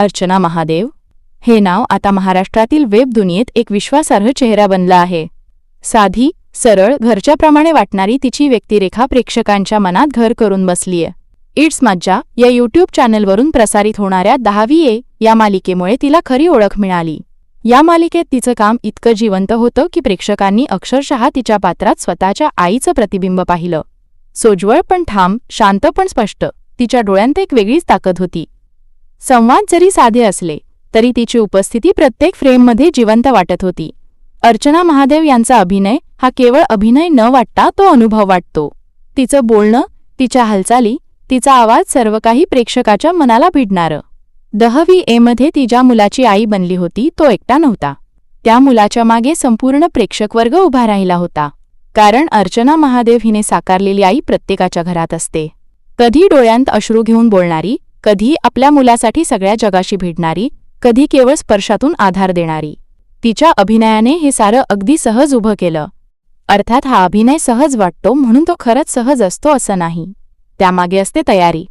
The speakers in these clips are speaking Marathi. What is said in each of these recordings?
अर्चना महादेव. हे नाव आता महाराष्ट्रातील वेब दुनियेत एक विश्वासार्ह चेहरा बनला आहे. साधी सरळ घरच्याप्रमाणे वाटणारी तिची व्यक्तिरेखा प्रेक्षकांच्या मनात घर करून बसलीय. इट्स मज्जा या यूट्यूब चॅनलवरून प्रसारित होणाऱ्या दहावी ए या मालिकेमुळे तिला खरी ओळख मिळाली. या मालिकेत तिचं काम इतकं जिवंत होतं की प्रेक्षकांनी अक्षरशः तिच्या पात्रात स्वतःच्या आईचं प्रतिबिंब पाहिलं. सोज्वळ पण ठाम शांत पण स्पष्ट. तिच्या डोळ्यांत एक वेगळीच ताकद होती. संवाद जरी साधे असले तरी तिची उपस्थिती प्रत्येक फ्रेममध्ये जिवंत वाटत होती. अर्चना महादेव यांचा अभिनय हा केवळ अभिनय न वाटता तो अनुभव वाटतो. तिचं बोलणं तिच्या हालचाली तिचा आवाज सर्व काही प्रेक्षकाच्या मनाला भिडणारं. दहवी एमध्ये ती ज्या मुलाची आई बनली होती तो एकटा नव्हता. त्या मुलाच्या मागे संपूर्ण प्रेक्षकवर्ग उभा राहिला होता. कारण अर्चना महादेव हिने साकारलेली आई प्रत्येकाच्या घरात असते. कधी डोळ्यांत अश्रू घेऊन बोलणारी कधी आपल्या मुलासाठी सगळ्या जगाशी भिडणारी कधी केवळ स्पर्शातून आधार देणारी. तिच्या अभिनयाने हे सारं अगदी सहज उभं केलं. अर्थात हा अभिनय सहज वाटतो म्हणून तो खरंच सहज असतो असं नाही. त्यामागे असते तयारी.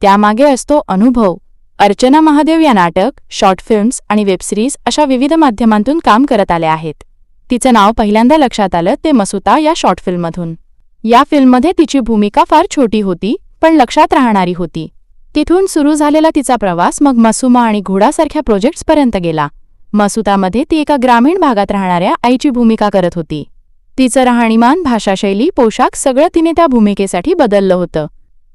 त्यामागे असतो अनुभव. अर्चना महादेव या नाटक शॉर्ट फिल्म्स आणि वेबसिरीज अशा विविध माध्यमांतून काम करत आल्या आहेत. तिचं नाव पहिल्यांदा लक्षात आलं ते मसुता या शॉर्ट फिल्ममधून. या फिल्ममध्ये तिची भूमिका फार छोटी होती पण लक्षात राहणारी होती. तिथून सुरू झालेला तिचा प्रवास मग मसुमा आणि घोडासारख्या प्रोजेक्ट्सपर्यंत गेला. मसुतामध्ये ती एका ग्रामीण भागात राहणाऱ्या आईची भूमिका करत होती. तिचं राहणीमान भाषाशैली पोशाख सगळं तिने त्या भूमिकेसाठी बदललं होतं.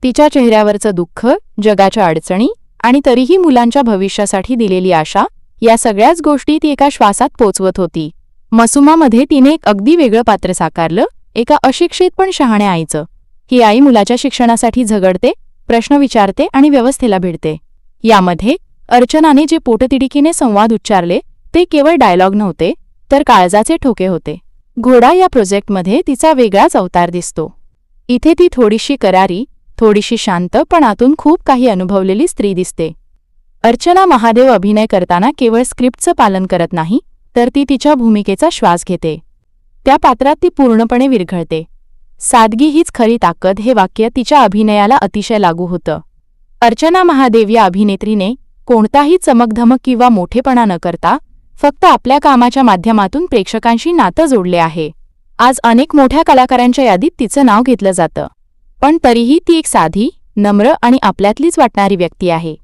तिच्या चेहऱ्यावरचं दुःख जगाच्या अडचणी आणि तरीही मुलांच्या भविष्यासाठी दिलेली आशा या सगळ्याच गोष्टी ती एका श्वासात पोचवत होती. मसुमामध्ये तिने एक अगदी वेगळं पात्र साकारलं एका अशिक्षित पण शहाण्या आईचं. ही आई मुलाच्या शिक्षणासाठी झगडते प्रश्न विचारते आणि व्यवस्थेला भिडते. यामध्ये अर्चनाने जे पोटतिडकीने संवाद उच्चारले ते केवळ डायलॉग नव्हते तर काळजाचे ठोके होते. घोडा या प्रोजेक्टमध्ये तिचा वेगळाच अवतार दिसतो. इथे ती थोडीशी करारी थोडीशी शांत पण आतून खूप काही अनुभवलेली स्त्री दिसते. अर्चना महादेव अभिनय करताना केवळ स्क्रिप्टचं पालन करत नाही तर ती तिच्या भूमिकेचा श्वास घेते. त्या पात्रात ती पूर्णपणे विरघळते. सादगी हीच खरी ताकद हे वाक्य तिच्या अभिनयाला अतिशय लागू होतं. अर्चना महादेव या अभिनेत्रीने कोणताही चमकधमक किंवा मोठेपणा न करता फक्त आपल्या कामाच्या माध्यमातून प्रेक्षकांशी नातं जोडले आहे. आज अनेक मोठ्या कलाकारांच्या यादीत तिचं नाव घेतलं जातं. पण तरीही ती एक साधी नम्र आणि आपल्यातलीच वाटणारी व्यक्ती आहे.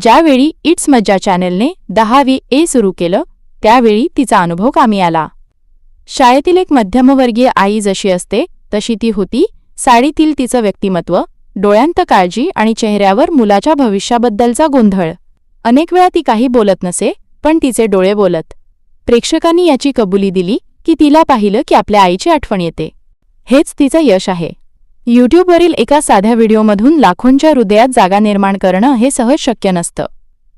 ज्यावेळी इट्स मज्जा चॅनलने दहावी ए सुरू केलं त्यावेळी तिचा अनुभव कामी आला. शाळेतील एक मध्यमवर्गीय आई जशी असते तशी ती होती. साडीतील तिचं व्यक्तिमत्व डोळ्यांत काळजी आणि चेहऱ्यावर मुलाच्या भविष्याबद्दलचा गोंधळ. अनेक वेळा ती काही बोलत नसे पण तिचे डोळे बोलत. प्रेक्षकांनी याची कबुली दिली की तिला पाहिलं की आपल्या आईची आठवण येते. हेच तिचं यश आहे. यूट्यूबवरील एका साध्या व्हिडिओमधून लाखोंच्या हृदयात जागा निर्माण करणं हे सहज शक्य नसतं.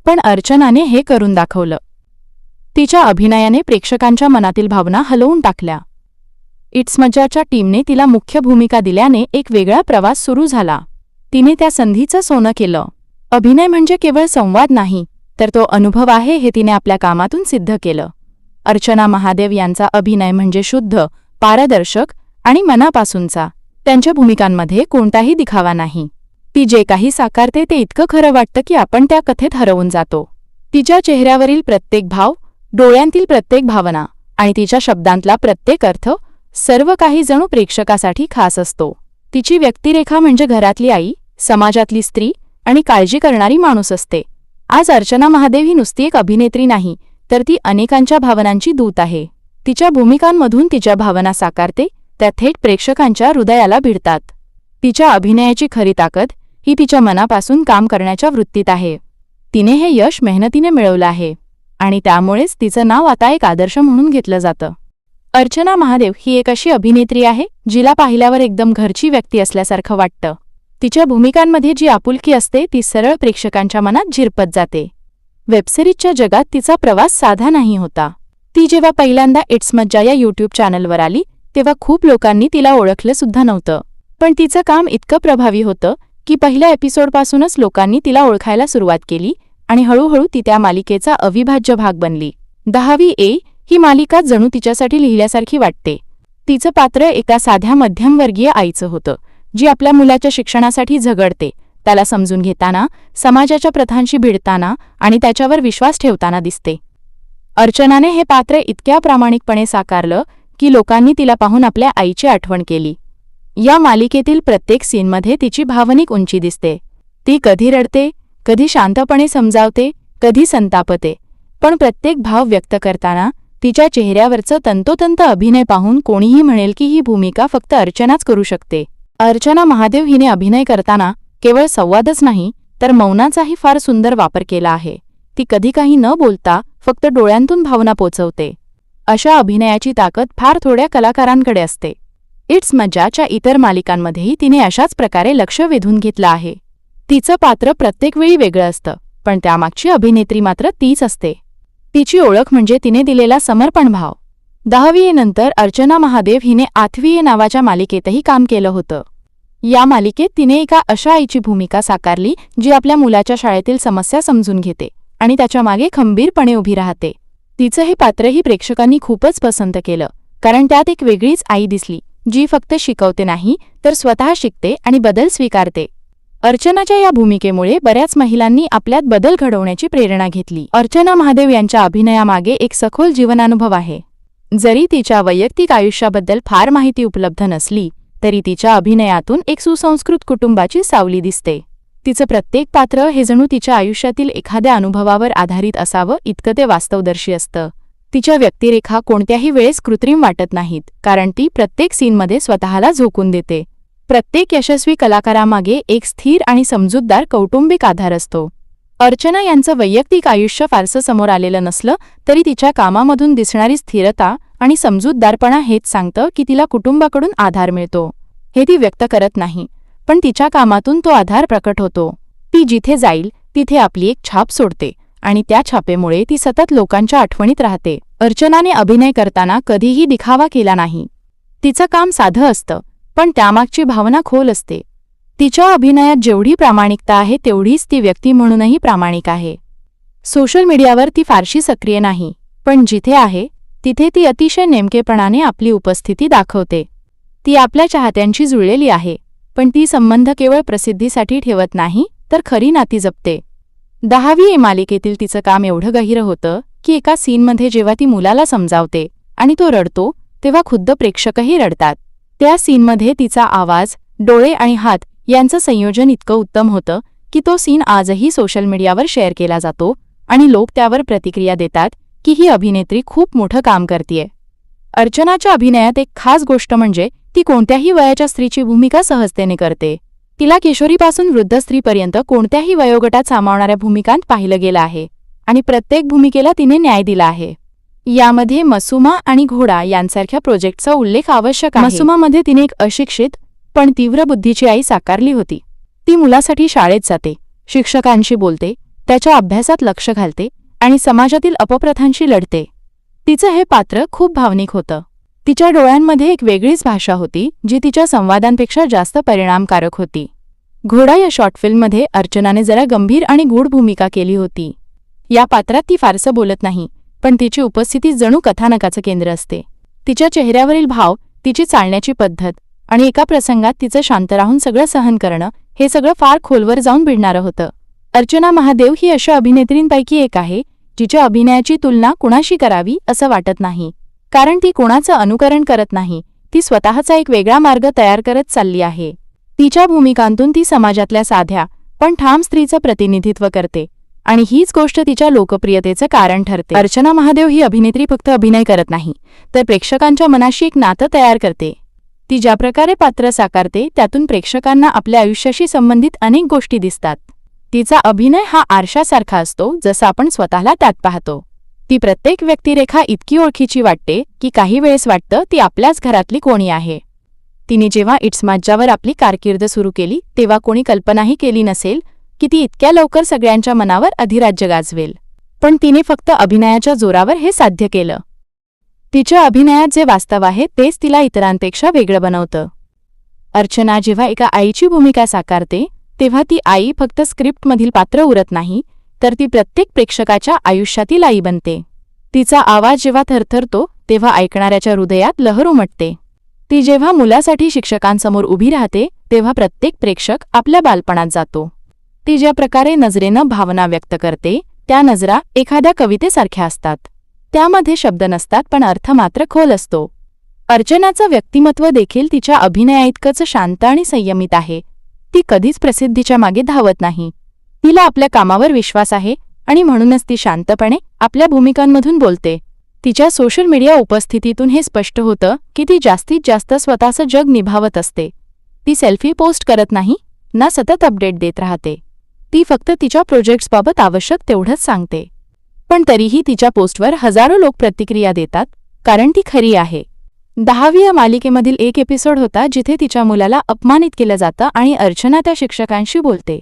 पण अर्चनाने हे करून दाखवलं. तिच्या अभिनयाने प्रेक्षकांच्या मनातील भावना हलवून टाकल्या. इट्समज्जाच्या टीमने तिला मुख्य भूमिका दिल्याने एक वेगळा प्रवास सुरू झाला. तिने त्या संधीचं सोनं केलं. अभिनय म्हणजे केवळ संवाद नाही तर तो अनुभव आहे हे तिने आपल्या कामातून सिद्ध केलं. अर्चना महादेव यांचा अभिनय म्हणजे शुद्ध पारदर्शक आणि मनापासूनचा. त्यांच्या भूमिकांमध्ये कोणताही दिखावा नाही. ती जे काही साकारते ते इतकं खरं वाटतं की आपण त्या कथेत हरवून जातो. तिच्या चेहऱ्यावरील प्रत्येक भाव डोळ्यांतील प्रत्येक भावना आणि तिच्या शब्दांतला प्रत्येक अर्थ सर्व काही जणू प्रेक्षकासाठी खास असतो. तिची व्यक्तिरेखा म्हणजे घरातली आई समाजातली स्त्री आणि काळजी करणारी माणूस असते. आज अर्चना महादेव ही नुसती एक अभिनेत्री नाही तर ती अनेकांच्या भावनांची दूत आहे. तिच्या भूमिकांमधून तिच्या भावना साकारते त्या थेट प्रेक्षकांच्या हृदयाला भिडतात. तिच्या अभिनयाची खरी ताकद ही तिच्या मनापासून काम करण्याच्या वृत्तीत आहे. तिने हे यश मेहनतीने मिळवलं आहे. आणि त्यामुळेच तिचं नाव आता एक आदर्श म्हणून घेतलं जातं. अर्चना महादेव ही एक अशी अभिनेत्री आहे जिला पाहिल्यावर एकदम घरची व्यक्ती असल्यासारखं वाटतं. तिच्या भूमिकांमध्ये जी आपुलकी असते ती सरळ प्रेक्षकांच्या मनात झिरपत जाते. वेबसिरीजच्या जगात तिचा प्रवास साधा नाही होता. ती जेव्हा पहिल्यांदा इट्स मज्जा या यूट्यूब चॅनलवर आली तेव्हा खूप लोकांनी तिला ओळखलं सुद्धा नव्हतं. पण तिचं काम इतकं प्रभावी होतं की पहिल्या एपिसोडपासूनच लोकांनी तिला ओळखायला सुरुवात केली आणि हळूहळू ती त्या मालिकेचा अविभाज्य भाग बनली. दहावी ए ही मालिका जणू तिच्यासाठी लिहिल्यासारखी वाटते. तिचं पात्र एका साध्या मध्यमवर्गीय आईचं होतं जी आपल्या मुलाच्या शिक्षणासाठी झगडते. त्याला समजून घेताना समाजाच्या प्रथांशी भिडताना आणि त्याच्यावर विश्वास ठेवताना दिसते. अर्चनाने हे पात्र इतक्या प्रामाणिकपणे साकारलं की लोकांनी तिला पाहून आपल्या आईची आठवण केली. या मालिकेतील प्रत्येक सीनमध्ये तिची भावनिक उंची दिसते. ती कधी रडते कधी शांतपणे समजावते कधी संतापते पण प्रत्येक भाव व्यक्त करताना तिच्या चेहऱ्यावरचं तंतोतंत अभिनय पाहून कोणीही म्हणेल की ही भूमिका फक्त अर्चनाच करू शकते. अर्चना महादेव हिने अभिनय करताना केवळ संवादच नाही तर मौनाचाही फार सुंदर वापर केला आहे. ती कधी काही न बोलता फक्त डोळ्यांतून भावना पोचवते. अशा अभिनयाची ताकद फार थोड्या कलाकारांकडे असते. इट्स मज्जाच्या इतर मालिकांमध्येही तिने अशाच प्रकारे लक्ष वेधून घेतलं आहे. तिचं पात्र प्रत्येक वेळी वेगळं असतं पण त्यामागची अभिनेत्री मात्र तीच असते. तिची ओळख म्हणजे तिने दिलेला समर्पण भाव. दहावीनंतर अर्चना महादेव हिने आठवीये नावाच्या मालिकेतही काम केलं होतं. या मालिकेत तिने एका अशा आईची भूमिका साकारली जी आपल्या मुलाच्या शाळेतील समस्या समजून घेते आणि त्याच्यामागे खंबीरपणे उभी राहते. तिचं हे पात्रही प्रेक्षकांनी खूपच पसंत केलं कारण त्यात एक वेगळीच आई दिसली जी फक्त शिकवते नाही तर स्वतः शिकते आणि बदल स्वीकारते. अर्चनाच्या या भूमिकेमुळे बऱ्याच महिलांनी आपल्यात बदल घडवण्याची प्रेरणा घेतली. अर्चना महादेव यांच्या अभिनयामागे एक सखोल जीवनानुभव आहे. जरी तिच्या वैयक्तिक आयुष्याबद्दल फार माहिती उपलब्ध नसली तरी तिच्या अभिनयातून एक सुसंस्कृत कुटुंबाची सावली दिसते. तिचं प्रत्येक पात्र हे जणू तिच्या आयुष्यातील एखाद्या अनुभवावर आधारित असावं इतकं ते वास्तवदर्शी असतं. तिच्या व्यक्तिरेखा कोणत्याही वेळेस कृत्रिम वाटत नाहीत कारण ती प्रत्येक सीनमध्ये स्वतःला झोकून देते. प्रत्येक यशस्वी कलाकारामागे एक स्थिर आणि समजूतदार कौटुंबिक आधार असतो. अर्चना यांचं वैयक्तिक आयुष्य फारसं समोर आलेलं नसलं तरी तिच्या कामामधून दिसणारी स्थिरता आणि समजूतदारपणा हेच सांगतं की तिला कुटुंबाकडून आधार मिळतो. हे ती व्यक्त करत नाही पण तिच्या कामातून तो आधार प्रकट होतो. ती जिथे जाईल तिथे आपली एक छाप सोडते आणि त्या छापेमुळे ती सतत लोकांच्या आठवणीत राहते. अर्चनाने अभिनय करताना कधीही दिखावा केला नाही. तिचं काम साधं असतं पण त्यामागची भावना खोल असते. तिच्या अभिनयात जेवढी प्रामाणिकता आहे तेवढीच ती व्यक्ती म्हणूनही प्रामाणिक आहे. सोशल मीडियावर ती फारशी सक्रिय नाही पण जिथे आहे तिथे ती अतिशय नेमकेपणाने आपली उपस्थिती दाखवते. ती आपल्या चाहत्यांशी जुळलेली आहे पण ती संबंध केवळ प्रसिद्धीसाठी ठेवत नाही तर खरी नाती जपते. दहावी ए मालिकेतील तिचं काम एवढं गहिरं होतं की एका सीनमध्ये जेव्हा ती मुलाला समजावते आणि तो रडतो तेव्हा खुद्द प्रेक्षकही रडतात. त्या सीनमध्ये तिचा आवाज डोळे आणि हात यांचं संयोजन इतकं उत्तम होतं की तो सीन आजही सोशल मीडियावर शेअर केला जातो आणि लोक त्यावर प्रतिक्रिया देतात की ही अभिनेत्री खूप मोठं काम करतीये. अर्चनाच्या अभिनयात एक खास गोष्ट म्हणजे ती कोणत्याही वयाच्या स्त्रीची भूमिका सहजतेने करते. तिला किशोरीपासून वृद्ध स्त्रीपर्यंत कोणत्याही वयोगटात सामावणाऱ्या भूमिकांत पाहिलं गेलं आहे आणि प्रत्येक भूमिकेला तिने न्याय दिला आहे. यामध्ये मसुमा आणि घोडा यांसारख्या प्रोजेक्टचा उल्लेख आवश्यक आहे. मसुमामध्ये तिने एक अशिक्षित पण तीव्र बुद्धीची आई साकारली होती. ती मुलासाठी शाळेत जाते शिक्षकांशी बोलते त्याच्या अभ्यासात लक्ष घालते आणि समाजातील अपप्रथांशी लढते. तिचं हे पात्र खूप भावनिक होतं. तिच्या डोळ्यांमध्ये एक वेगळीच भाषा होती जी तिच्या संवादांपेक्षा जास्त परिणामकारक होती. घोडा या शॉर्ट फिल्ममध्ये अर्चनाने जरा गंभीर आणि गूढ भूमिका केली होती. या पात्रात ती फारसं बोलत नाही पण तिची उपस्थिती जणू कथानकाचं केंद्र असते. तिच्या चेहऱ्यावरील भाव तिची चालण्याची पद्धत आणि एका प्रसंगात तिचं शांत राहून सगळं सहन करणं हे सगळं फार खोलवर जाऊन भिडणारं होतं. अर्चना महादेव ही अशा अभिनेत्रींपैकी एक आहे जिच्या अभिनयाची तुलना कुणाशी करावी असं वाटत नाही. कारण ती कोणाचं अनुकरण करत नाही ती स्वतःचा एक वेगळा मार्ग तयार करत चालली आहे. तिच्या भूमिकांतून ती समाजातल्या साध्या पण ठाम स्त्रीचं प्रतिनिधित्व करते. आणि हीच गोष्ट तिच्या लोकप्रियतेचं कारण ठरते. अर्चना महादेव ही अभिनेत्री फक्त अभिनय करत नाही तर प्रेक्षकांच्या मनाशी एक नातं तयार करते. ती ज्या प्रकारे पात्र साकारते त्यातून प्रेक्षकांना आपल्या आयुष्याशी संबंधित अनेक गोष्टी दिसतात. तिचा अभिनय हा आरशासारखा असतो जसा आपण स्वतःला त्यात पाहतो. ती प्रत्येक व्यक्तिरेखा इतकी ओळखीची वाटते की काही वेळेस वाटतं ती आपल्याच घरातली कोणी आहे. तिने जेव्हा इट्स माझ्यावर आपली कारकीर्द सुरू केली तेव्हा कोणी कल्पनाही केली नसेल की ती इतक्या लवकर सगळ्यांच्या मनावर अधिराज्य गाजवेल. पण तिने फक्त अभिनयाच्या जोरावर हे साध्य केलं. तिच्या अभिनयात जे वास्तव आहे तेच तिला इतरांपेक्षा वेगळं बनवतं. अर्चना जेव्हा एका आईची भूमिका साकारते तेव्हा ती आई फक्त स्क्रिप्टमधील पात्र उरत नाही तर ती प्रत्येक प्रेक्षकाच्या आयुष्यातील आई बनते. तिचा आवाज जेव्हा थरथरतो तेव्हा ऐकणाऱ्याच्या हृदयात लहर उमटते. ती जेव्हा मुलासाठी शिक्षकांसमोर उभी राहते तेव्हा प्रत्येक प्रेक्षक आपल्या बालपणात जातो. ती ज्या प्रकारे नजरेनं भावना व्यक्त करते त्या नजरा एखाद्या कवितेसारख्या असतात. त्यामध्ये शब्द नसतात पण अर्थ मात्र खोल असतो. अर्चनाचं व्यक्तिमत्व देखील तिच्या अभिनयाइतकंच शांत आणि संयमित आहे. ती कधीच प्रसिद्धीच्या मागे धावत नाही. तिला आपल्या कामावर विश्वास आहे आणि म्हणूनच ती शांतपणे आपल्या भूमिकांमधून बोलते. तिच्या सोशल मीडिया उपस्थितीतून हे स्पष्ट होतं की ती जास्तीत जास्त स्वतःचं जग निभावत असते. ती सेल्फी पोस्ट करत नाही ना सतत अपडेट देत राहते. ती फक्त तिच्या प्रोजेक्ट्सबाबत आवश्यक तेवढंच सांगते. पण तरीही तिच्या पोस्टवर हजारो लोक प्रतिक्रिया देतात कारण ती खरी आहे. दहावी या मालिकेमधील एक एपिसोड होता जिथे तिच्या मुलाला अपमानित केलं जातं आणि अर्चना त्या शिक्षकांशी बोलते.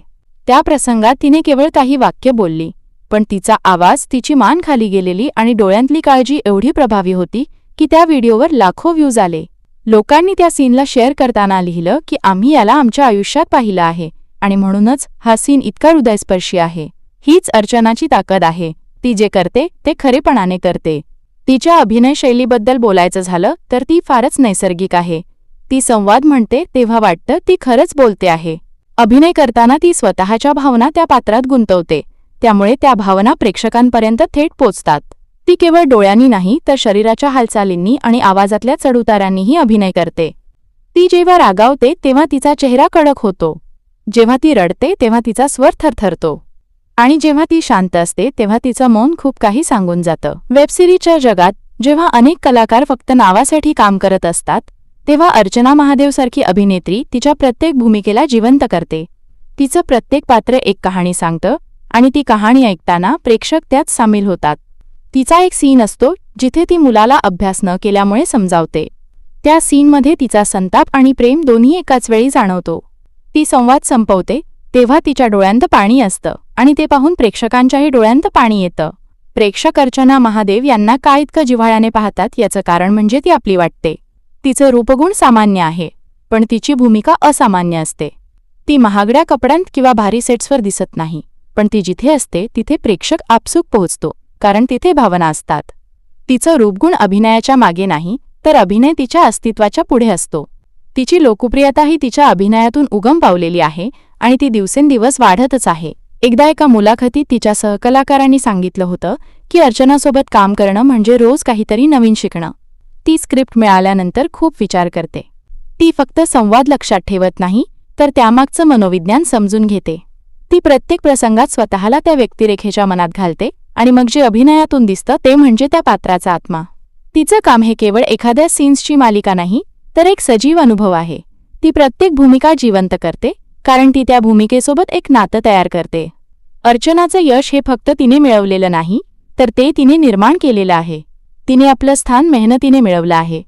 त्या प्रसंगात तिने केवळ काही वाक्य बोलली पण तिचा आवाज तिची मान खाली गेलेली आणि डोळ्यांतली काळजी एवढी प्रभावी होती की त्या व्हिडिओवर लाखो व्ह्यूज आले. लोकांनी त्या सीनला शेअर करताना लिहिलं की आम्ही याला आमच्या आयुष्यात पाहिलं आहे. आणि म्हणूनच हा सीन इतका हृदयस्पर्शी आहे. हीच अर्चनाची ताकद आहे. ती जे करते ते खरेपणाने करते. तिच्या अभिनय शैलीबद्दल बोलायचं झालं तर ती फारच नैसर्गिक आहे. ती संवाद म्हणते तेव्हा वाटतं ती खरंच बोलते आहे. अभिनय करताना ती स्वतःच्या भावना त्या पात्रात गुंतवते. त्यामुळे त्या भावना प्रेक्षकांपर्यंत थेट पोचतात. ती केवळ डोळ्यांनी नाही तर शरीराच्या हालचालींनी आणि आवाजातल्या चढउतारांनीही अभिनय करते. ती जेव्हा रागावते तेव्हा तिचा चेहरा कडक होतो. जेव्हा ती रडते तेव्हा तिचा स्वर थरथरतो. आणि जेव्हा ती शांत असते तेव्हा तिचं मौन खूप काही सांगून जातं. वेबसिरीजच्या जगात जेव्हा अनेक कलाकार फक्त नावासाठी काम करत असतात तेव्हा अर्चना महादेवसारखी अभिनेत्री तिच्या प्रत्येक भूमिकेला जिवंत करते. तिचं प्रत्येक पात्र एक कहाणी सांगतं आणि ती कहाणी ऐकताना प्रेक्षक त्यात सामील होतात. तिचा एक सीन असतो जिथे ती मुलाला अभ्यास न केल्यामुळे समजावते. त्या सीनमध्ये तिचा संताप आणि प्रेम दोन्ही एकाच वेळी जाणवतो. ती संवाद संपवते तेव्हा तिच्या डोळ्यांत पाणी असतं आणि ते पाहून प्रेक्षकांच्याही डोळ्यांत पाणी येतं. प्रेक्षक अर्चना महादेव यांना का इतकं जिव्हाळ्याने पाहतात याचं कारण म्हणजे ती आपली वाटते. तिचं रूपगुण सामान्य आहे पण तिची भूमिका असामान्य असते. ती महागड्या कपड्यांत किंवा भारी सेट्सवर दिसत नाही पण ती जिथे असते तिथे प्रेक्षक आपसूक पोहोचतो कारण तिथे भावना असतात. तिचं रूपगुण अभिनयाच्या मागे नाही तर अभिनय तिच्या अस्तित्वाच्या पुढे असतो. तिची लोकप्रियताही तिच्या अभिनयातून उगम पावलेली आहे आणि ती दिवसेंदिवस वाढतच आहे. एकदा एका मुलाखतीत तिच्या सहकलाकारांनी सांगितलं होतं की अर्चनासोबत काम करणं म्हणजे रोज काहीतरी नवीन शिकणं. ती स्क्रिप्ट मिळाल्यानंतर खूप विचार करते. ती फक्त संवाद लक्षात ठेवत नाही तर त्यामागचं मनोविज्ञान समजून घेते. ती प्रत्येक प्रसंगात स्वतःला त्या व्यक्तिरेखेच्या मनात घालते आणि मग जे अभिनयातून दिसतं ते म्हणजे त्या पात्राचा आत्मा. तिचं काम हे केवळ एखाद्या सीन्सची मालिका नाही तर एक सजीव अनुभव आहे. ती प्रत्येक भूमिका जिवंत करते कारण ती त्या भूमिकेसोबत एक नातं तयार करते. अर्चनाचं यश हे फक्त तिने मिळवलेलं नाही तर ते तिने निर्माण केलेलं आहे. तिने आपलं स्थान मेहनतीने मिळवलं आहे.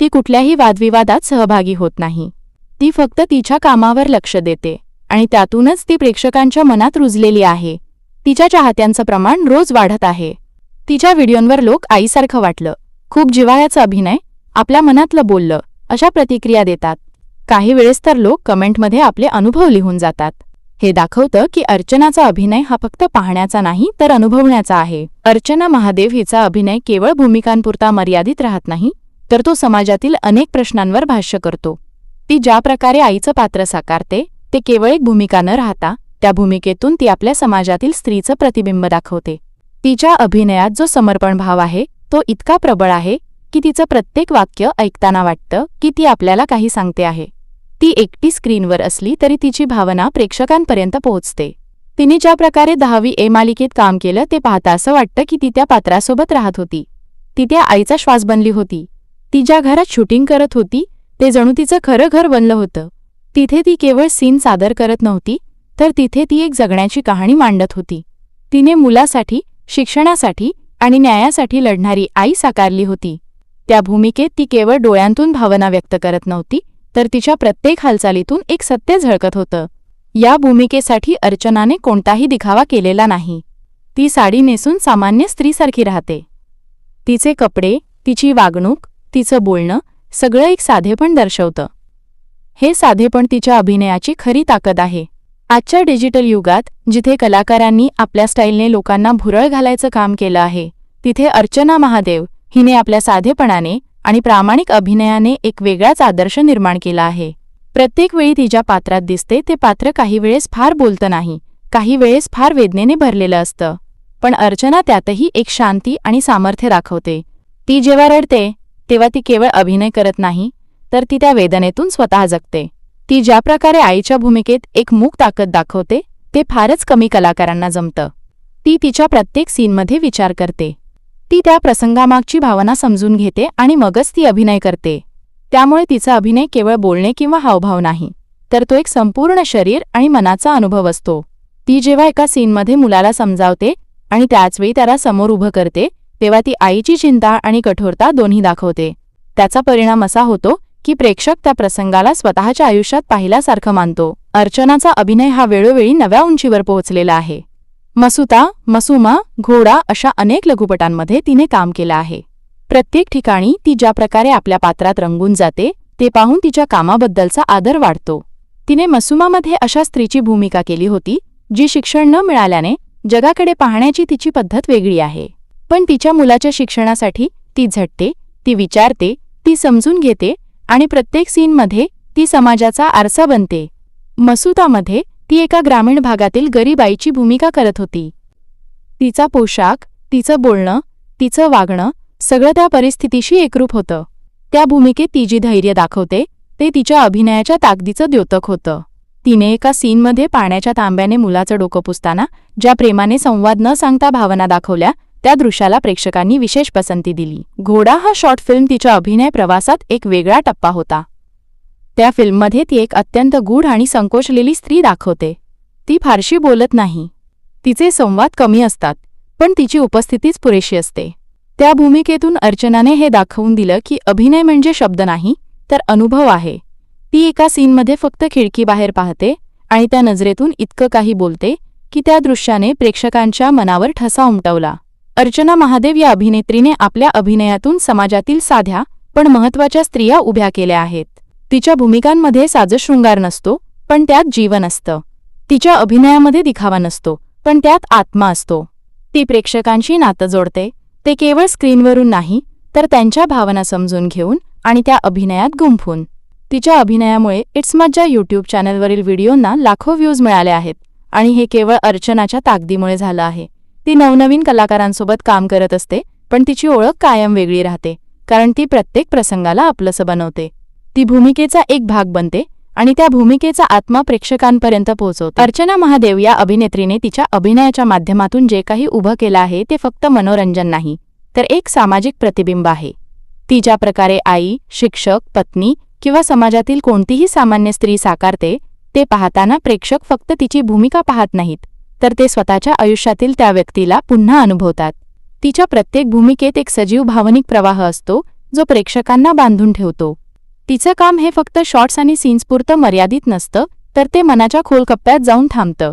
ती कुठल्याही वादविवादात सहभागी होत नाही. ती फक्त तिच्या कामावर लक्ष देते आणि त्यातूनच ती प्रेक्षकांच्या मनात रुजलेली आहे. तिच्या चाहत्यांचं प्रमाण रोज वाढत आहे. तिच्या व्हिडिओंवर लोक आईसारखं वाटलं. खूप जिव्हाळ्याचं अभिनय आपल्या मनातलं बोललं. अशा प्रतिक्रिया देतात. काही वेळेस तर लोक कमेंटमध्ये आपले अनुभव लिहून जातात. हे दाखवतं की अर्चनाचा अभिनय हा फक्त पाहण्याचा नाही तर अनुभवण्याचा आहे. अर्चना महादेव हिचा अभिनय केवळ भूमिकांपुरता मर्यादित राहत नाही तर तो समाजातील अनेक प्रश्नांवर भाष्य करतो. ती ज्या प्रकारे आईचं पात्र साकारते ते केवळ एक भूमिका न राहता त्या भूमिकेतून ती आपल्या समाजातील स्त्रीचं प्रतिबिंब दाखवते. तिच्या अभिनयात जो समर्पण भाव आहे तो इतका प्रबळ आहे की तिचं प्रत्येक वाक्य ऐकताना वाटतं की ती आपल्याला काही सांगते आहे. ती एकटी स्क्रीनवर असली तरी तिची भावना प्रेक्षकांपर्यंत पोहोचते. तिने ज्या प्रकारे दहावी ए मालिकेत काम केलं ते पाहता असं वाटतं की ती त्या पात्रासोबत राहत होती. ती त्या आईचा श्वास बनली होती. ती ज्या घरात शूटिंग करत होती ते जणू तिचं खरं घर बनलं होतं. तिथे ती केवळ सीन सादर करत नव्हती तर तिथे ती एक जगण्याची कहाणी मांडत होती. तिने मुलासाठी शिक्षणासाठी आणि न्यायासाठी लढणारी आई साकारली होती. त्या भूमिकेत ती केवळ डोळ्यांतून भावना व्यक्त करत नव्हती तर तिच्या प्रत्येक हालचालीतून एक सत्य झळकत होतं. या भूमिकेसाठी अर्चनाने कोणताही दिखावा केलेला नाही. ती साडी नेसून सामान्य स्त्रीसारखी राहते. तिचे कपडे तिची वागणूक तिचं बोलणं सगळं एक साधेपण दर्शवतं. हे साधेपण तिच्या अभिनयाची खरी ताकद आहे. आजच्या डिजिटल युगात जिथे कलाकारांनी आपल्या स्टाईलने लोकांना भुरळ घालायचं काम केलं आहे तिथे अर्चना महादेव हिने आपल्या साधेपणाने आणि प्रामाणिक अभिनयाने एक वेगळाच आदर्श निर्माण केला आहे. प्रत्येक वेळी तिच्या पात्रात दिसते ते पात्र काही वेळेस फार बोलतं नाही काही वेळेस फार वेदनेने भरलेलं असतं. पण अर्चना त्यातही एक शांती आणि सामर्थ्य दाखवते. ती जेव्हा रडते तेव्हा ती केवळ अभिनय करत नाही तर ती त्या वेदनेतून स्वतः जगते. ती ज्या प्रकारे आईच्या भूमिकेत एक मूक ताकद दाखवते ते फारच कमी कलाकारांना जमतं. ती तिच्या प्रत्येक सीनमध्ये विचार करते. ती त्या प्रसंगामागची भावना समजून घेते आणि मगच ती अभिनय करते. त्यामुळे तिचा अभिनय केवळ बोलणे किंवा हावभाव नाही तर तो एक संपूर्ण शरीर आणि मनाचा अनुभव असतो. ती जेव्हा एका सीनमध्ये मुलाला समजावते आणि त्याचवेळी त्याला समोर उभं करते तेव्हा ती आईची चिंता आणि कठोरता दोन्ही दाखवते. त्याचा परिणाम असा होतो की प्रेक्षक त्या प्रसंगाला स्वतःच्या आयुष्यात पाहिल्यासारखं मानतो. अर्चनाचा अभिनय हा वेळोवेळी नव्या उंचीवर पोहोचलेला आहे. मसुता मसुमा घोडा अशा अनेक लघुपटांमध्ये तिने काम केलं आहे. प्रत्येक ठिकाणी ती ज्या प्रकारे आपल्या पात्रात रंगून जाते ते पाहून तिच्या कामाबद्दलचा आदर वाढतो. तिने मसुमामध्ये अशा स्त्रीची भूमिका केली होती जी शिक्षण न मिळाल्याने जगाकडे पाहण्याची तिची पद्धत वेगळी आहे. पण तिच्या मुलाच्या शिक्षणासाठी ती झटते ती विचारते ती समजून घेते आणि प्रत्येक सीनमध्ये ती समाजाचा आरसा बनते. मसुतामध्ये ती एका ग्रामीण भागातील गरीब आईची भूमिका करत होती. तिचा पोशाख तिचं बोलणं तिचं वागणं सगळं त्या परिस्थितीशी एकरूप होतं. त्या भूमिकेत ती जी धैर्य दाखवते ते तिच्या अभिनयाच्या ताकदीचं द्योतक होतं. तिने एका सीनमध्ये पाण्याच्या तांब्याने मुलाचं डोकं पुसताना ज्या प्रेमाने संवाद न सांगता भावना दाखवल्या त्या दृश्याला प्रेक्षकांनी विशेष पसंती दिली. घोडा हा शॉर्ट फिल्म तिच्या अभिनय प्रवासात एक वेगळा टप्पा होता. त्या फिल्ममध्ये ती एक अत्यंत गूढ आणि संकोचलेली स्त्री दाखवते. ती फारशी बोलत नाही. तिचे संवाद कमी असतात पण तिची उपस्थितीच पुरेशी असते. त्या भूमिकेतून अर्चनाने हे दाखवून दिलं की अभिनय म्हणजे शब्द नाही तर अनुभव आहे. ती एका सीनमध्ये फक्त खिडकीबाहेर पाहते आणि त्या नजरेतून इतकं काही बोलते की त्या दृश्याने प्रेक्षकांच्या मनावर ठसा उमटवला. अर्चना महादेव या अभिनेत्रीने आपल्या अभिनयातून समाजातील साध्या पण महत्त्वाच्या स्त्रिया उभ्या केल्या आहेत. तिच्या भूमिकांमध्ये साजशृंगार नसतो पण त्यात जीवन असतं. तिच्या अभिनयामध्ये दिखावा नसतो पण त्यात आत्मा असतो. ती प्रेक्षकांशी नातं जोडते ते केवळ स्क्रीनवरून नाही तर त्यांच्या भावना समजून घेऊन आणि त्या अभिनयात गुंफून. तिच्या अभिनयामुळे इट्स मज्जा यूट्यूब चॅनलवरील व्हिडिओंना लाखो व्ह्यूज मिळाले आहेत आणि हे केवळ अर्चनाच्या ताकदीमुळे झालं आहे. ती नवनवीन कलाकारांसोबत काम करत असते पण तिची ओळख कायम वेगळी राहते कारण ती प्रत्येक प्रसंगाला आपलंसं बनवते. ती भूमिकेचा एक भाग बनते आणि त्या भूमिकेचा आत्मा प्रेक्षकांपर्यंत पोहोचवतो. अर्चना महादेव या अभिनेत्रीने तिच्या अभिनयाच्या माध्यमातून जे काही उभं केलं आहे ते फक्त मनोरंजन नाही तर एक सामाजिक प्रतिबिंब आहे. ती ज्या प्रकारे आई शिक्षक पत्नी किंवा समाजातील कोणतीही सामान्य स्त्री साकारते ते पाहताना प्रेक्षक फक्त तिची भूमिका पाहत नाहीत तर ते स्वतःच्या आयुष्यातील त्या व्यक्तीला पुन्हा अनुभवतात. तिच्या प्रत्येक भूमिकेत एक सजीव भावनिक प्रवाह असतो जो प्रेक्षकांना बांधून ठेवतो. तिचं काम हे फक्त शॉर्ट्स आणि सीन्सपुरतं मर्यादित नसतं तर ते मनाच्या खोल कप्प्यात जाऊन थांबतं.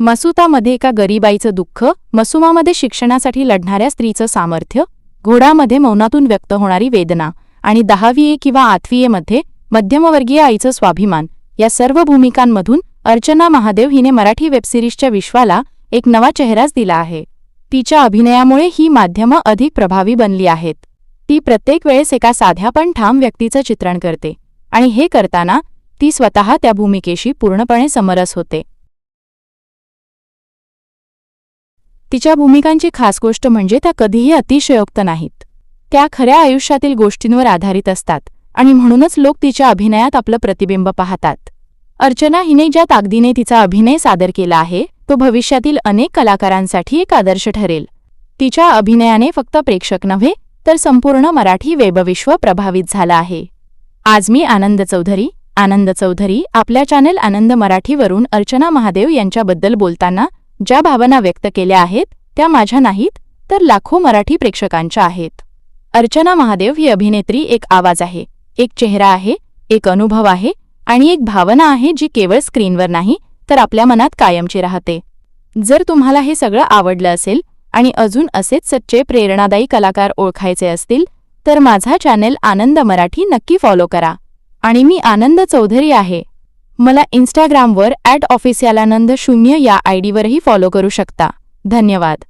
मसुतामध्ये एका गरीबाईचं दुःख मसुमामध्ये शिक्षणासाठी लढणाऱ्या स्त्रीचं सामर्थ्य घोडामध्ये मौनातून व्यक्त होणारी वेदना आणि दहावीए किंवा आठवीएमध्ये मध्यमवर्गीय आईचं स्वाभिमान या सर्व भूमिकांमधून अर्चना महादेव हिने मराठी वेबसिरीजच्या विश्वाला एक नवा चेहराच दिला आहे. तिच्या अभिनयामुळे ही माध्यमं अधिक प्रभावी बनली आहेत. ती प्रत्येक वेळेस एका साध्या पण ठाम व्यक्तीचं चित्रण करते आणि हे करताना ती स्वतः त्या भूमिकेशी पूर्णपणे समरस होते. तिच्या भूमिकांची खास गोष्ट म्हणजे त्या कधीही अतिशयोक्त नाहीत. त्या खऱ्या आयुष्यातील गोष्टींवर आधारित असतात आणि म्हणूनच लोक तिच्या अभिनयात आपलं प्रतिबिंब पाहतात. अर्चना हिने ज्या ताकदीने तिचा अभिनय सादर केला आहे तो भविष्यातील अनेक कलाकारांसाठी एक आदर्श ठरेल. तिच्या अभिनयाने फक्त प्रेक्षक नव्हे तर संपूर्ण मराठी वेबविश्व प्रभावित झालं आहे. आज मी आनंद चौधरी आनंद चौधरी आपल्या चॅनेल आनंद मराठीवरून अर्चना महादेव यांच्याबद्दल बोलताना ज्या भावना व्यक्त केल्या आहेत त्या माझ्या नाहीत तर लाखो मराठी प्रेक्षकांच्या आहेत. अर्चना महादेव ही अभिनेत्री एक आवाज आहे एक चेहरा आहे एक अनुभव आहे आणि एक भावना आहे जी केवळ स्क्रीनवर नाही तर आपल्या मनात कायमची राहते. जर तुम्हाला हे सगळं आवडलं असेल आणि अजून असेच सच्चे प्रेरणादायी कलाकार ओळखायचे असतील तर माझा चॅनेल आनंद मराठी नक्की फॉलो करा. आणि मी आनंद चौधरी आहे. मला इन्स्टाग्रामवर ॲट ऑफिसियालानंद शून्य या आयडीवरही फॉलो करू शकता. धन्यवाद.